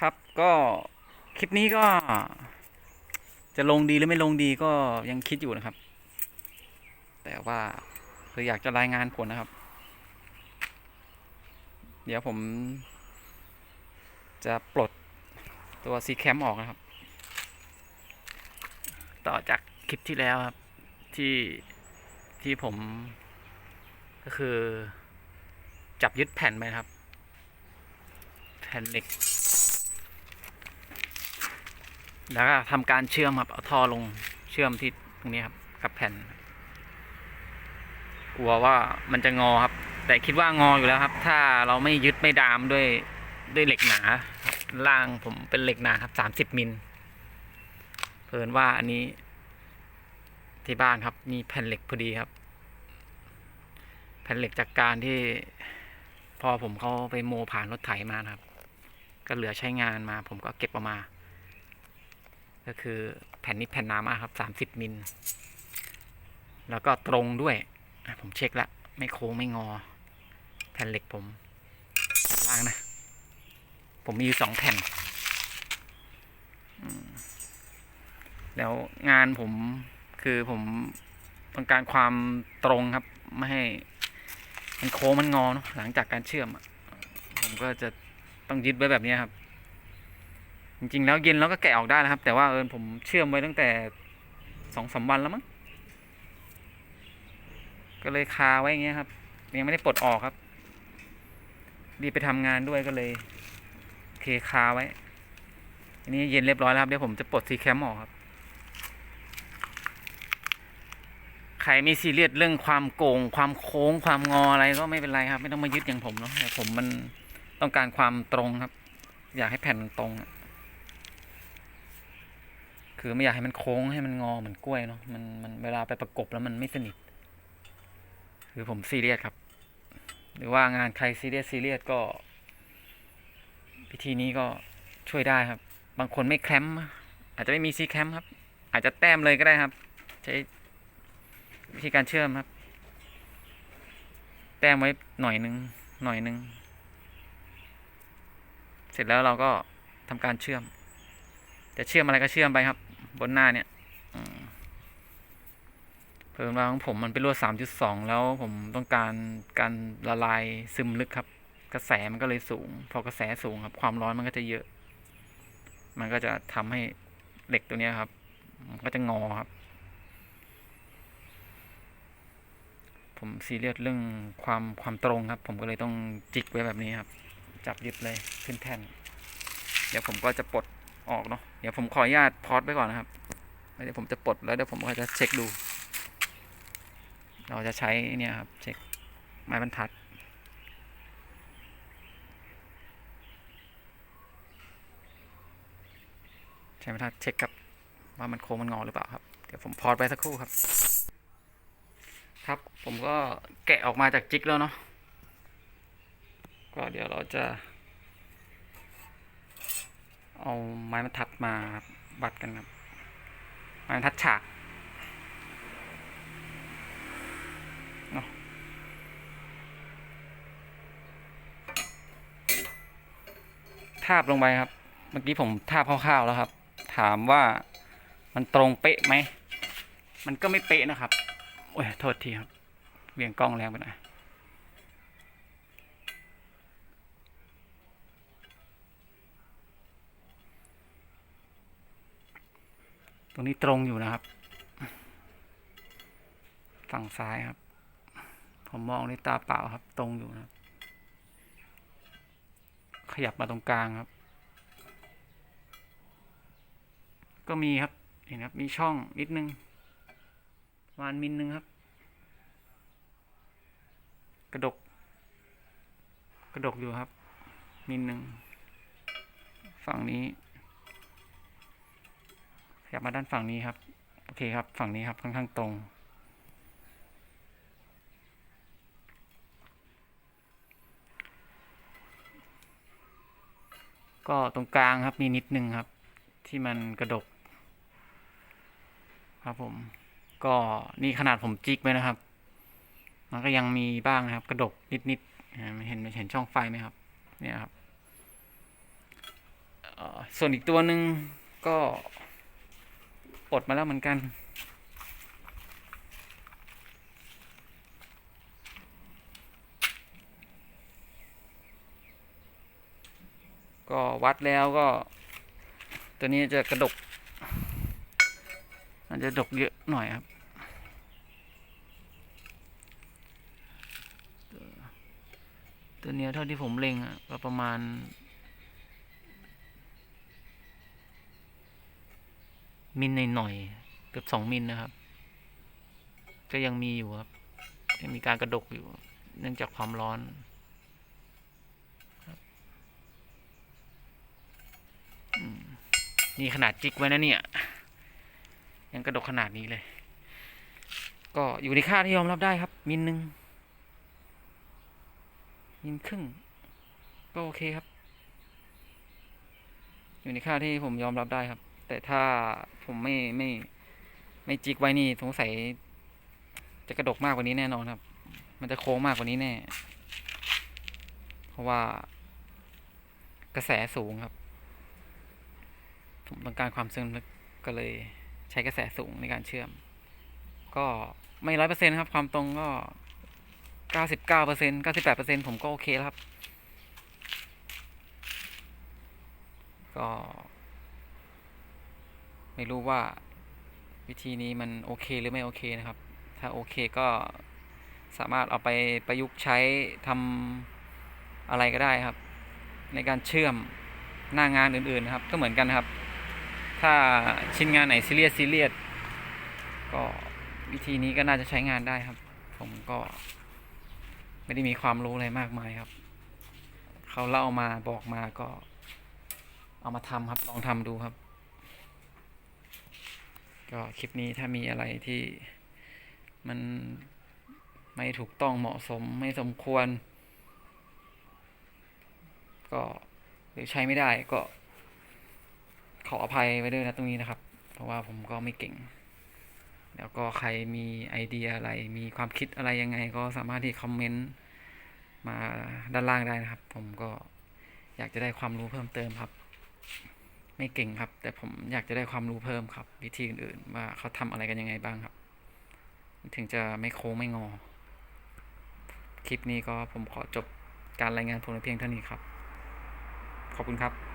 ครับก็คลิปนี้ก็ จะลงดีหรือไม่ลงดีก็ยังคิดอยู่นะครับ แต่ว่าคืออยากจะรายงานผลนะครับ เดี๋ยวผม จะปลดตัว C Cam ออกนะครับ ต่อจากคลิปที่แล้วครับ ที่ที่ผม ก็คือ จับยึดแผ่นไปครับ แผ่นเหล็ก แล้วก็ทำการเชื่อมครับเอาท่อลงเชื่อมที่ตรงนี้ครับกับแผ่น กลัวว่ามันจะงอครับ แต่คิดว่างออยู่แล้วครับ ถ้าเราไม่ยึดไม่ดามด้วยด้วยเหล็กหนา ล่างผมเป็นเหล็กหนาครับสามสิบมิลเพิ่นว่าอันนี้ ที่บ้านครับ มีแผ่นเหล็กพอดีครับ แผ่นเหล็กจากการที่พอผมเขาไปโมผ่านรถไถมานะครับ ก็เหลือใช้งานมา ผมก็เก็บออกมา ก็คือแผ่นนี้แผ่นหนามากครับสามสิบมิล แล้วก็ตรงด้วย ผมเช็คแล้วไม่โค้งไม่งอ แผ่นเหล็กผมล่างนะ ผมมีอยู่สองแผ่น แล้วงานผมคือผมต้องการความตรงครับ ไม่ให้มันโค้งมันงอเนะหลังจากการเชื่อมผมก็จะต้องยึดไว้แบบนี้ครับ จริงๆแล้วเย็นแล้วก็แกะออกได้นะครับ แต่ว่าเออผมเชื่อมไว้ตั้งแต่สองสามวันแล้วมั้งก็เลยคาไว้อย่างเงี้ยครับ ยังไม่ได้ปลดออกครับรีบไปทำงานด้วยก็เลยเคคาไว้อันนี้เย็นเรียบร้อยแล้วครับเดี๋ยวผมจะปลดซีแคมออกครับใครไม่ซีเรียสเรื่องความโกง ความโค้งความงออะไรก็ไม่เป็นไรครับ ไม่ต้องมายึดอย่างผมเนาะผมมันต้องการความตรงครับ อยากให้แผ่นมันตรงอะ คือไม่อยากให้มันโค้งให้มันงอเหมือนกล้วยเนาะมันมันเวลาไปประกบแล้วมันไม่สนิท คือผมซีเรียสครับ หรือว่างานใครซีเรียสซีเรียสก็พิธีนี้ก็ช่วยได้ครับ บางคนไม่แคมป์อาจจะไม่มีซีแคมป์ครับ อาจจะแต้มเลยก็ได้ครับ ใช้วิธีการเชื่อมครับ แต้มไว้หน่อยนึงหน่อยนึงเสร็จแล้วเราก็ทำการเชื่อม จะเชื่อมอะไรก็เชื่อมไปครับ บนหน้าเนี่ยเพิ่มว่าของผมมันเป็นลวดสามจุดสองแล้วผมต้องการการละลายซึมลึกครับ กระแสมันก็เลยสูง พอกระแสสูงครับ ความร้อนมันก็จะเยอะ มันก็จะทำให้เหล็กตัวนี้ครับ มันก็จะงอครับ ผมซีเรียสเรื่องความความตรงครับ ผมก็เลยต้องจิกไว้แบบนี้ครับ จับยึดเลยขึ้นแท่น เดี๋ยวผมก็จะปลด ออกเนาะเดี๋ยวผมขออนุญาตพอดไว้ก่อนนะครับเดี๋ยวผมจะปลดแล้วเดี๋ยวผมก็จะเช็คดู เราจะใช้เนี่ยครับเช็คไม้บรรทัดใช้บรรทัดเช็คครับว่ามันโค้งมันงอหรือเปล่าครับ เดี๋ยวผมพอดไปสักครู่ครับ ครับผมก็แกะออกมาจากจิกแล้วเนาะก็เดี๋ยวเราจะ เอาไม้บรรทัดมาบวัดกันครับ ไม้บรรทัดฉากเนาะทาบลงไปครับ เมื่อกี้ผมทาบคร่าวๆแล้วครับ ถามว่ามันตรงเป๊ะไหม มันก็ไม่เป๊ะนะครับ โอ้ย โทษทีครับ เวียงกล้องแรงไปหน่อย รงนี้ตรงอยู่นะครับ ฝั่งซ้ายครับ ผมมองด้วยตาเปล่าครับ ตรงอยู่นะครับ ขยับมาตรงกลางครับ ก็มีครับ เห็นครับ มีช่องนิดนึงประมาณมิลนึงครับ กระดก กระดกอยู่ครับ มิลหนึ่งฝั่งนี้ ขยับมาด้านฝั่งนี้ครับ โอเคครับ ฝั่งนี้ครับ ค่อนข้างตรง ก็ตรงกลางครับ มีนิดนึงครับ ที่มันกระดก ครับผม ก็นี่ขนาดผมจิกไว้นะครับ มันก็ยังมีบ้างนะครับ กระดกนิดๆเห็นเห็นช่องไฟไหมครับ เนี่ยครับส่วนอีกตัวหนึ่งก็ อดมาแล้วเหมือนกัน ก็วัดแล้วก็ ตัวนี้จะกระดกมันจะดกเยอะหน่อยครับตัวเนี้ยเท่าที่ผมเล็งอะประมาณ มิลหน่อยๆเกือบสองมิลนะครับ ก็ยังมีอยู่ครับยังมีการกระดกอยู่ เนื่องจากความร้อนนี่ขนาดจิกไว้นะเนี่ย ยังกระดกขนาดนี้เลย ก็อยู่ในค่าที่ยอมรับได้ครับ มิลหนึ่งมิลครึ่ง ก็โอเคครับ อยู่ในค่าที่ผมยอมรับได้ครับ แต่ถ้าผมไม่ไม่ไม่จิกไว้นี่สงสัย จะกระดกมากกว่านี้แน่นอนครับ มันจะโค้งมากกว่านี้แน่ เพราะว่า กระแสสูงครับ ผมต้องการความซึมลึกก็เลยใช้กระแสสูงในการเชื่อม ก็ไม่ร้อยเปอร์เซ็นครับ ความตรงก็เก้าสิบเก้าเปอร์เซ็นเก้าสิบแปดเปอร์เซ็นผมก็โอเคแล้วครับ ก็ ไม่รู้ว่าวิธีนี้มันโอเคหรือไม่โอเคนะครับ ถ้าโอเคก็สามารถเอาไปประยุกต์ใช้ทำอะไรก็ได้ครับ ในการเชื่อมหน้างานอื่นๆนะครับ ก็เหมือนกันครับ ถ้าชิ้นงานไหนซีเรียสซีเรียสก็วิธีนี้ก็น่าจะใช้งานได้ครับ ผมก็ไม่ได้มีความรู้อะไรมากมายครับ เขาเล่ามาบอกมาก็ เอามาทำครับ ลองทำดูครับ ก็คลิปนี้ถ้ามีอะไรที่มันไม่ถูกต้องเหมาะสมไม่สมควร ก็หรือใช้ไม่ได้ก็ขออภัยไว้ด้วยนะตรงนี้นะครับ เพราะว่าผมก็ไม่เก่ง แล้วก็ใครมีไอเดียอะไร มีความคิดอะไรยังไง ก็สามารถที่คอมเมนต์มาด้านล่างได้นะครับ ผมก็อยากจะได้ความรู้เพิ่มเติมครับ ไม่เก่งครับ แต่ผมอยากจะได้ความรู้เพิ่มครับ วิธีอื่นๆ ว่าเขาทำอะไรกันยังไงบ้างครับ ถึงจะไม่โค้งไม่งอ คลิปนี้ก็ผมขอจบการรายงานผลเพียงเท่านี้ครับ ขอบคุณครับ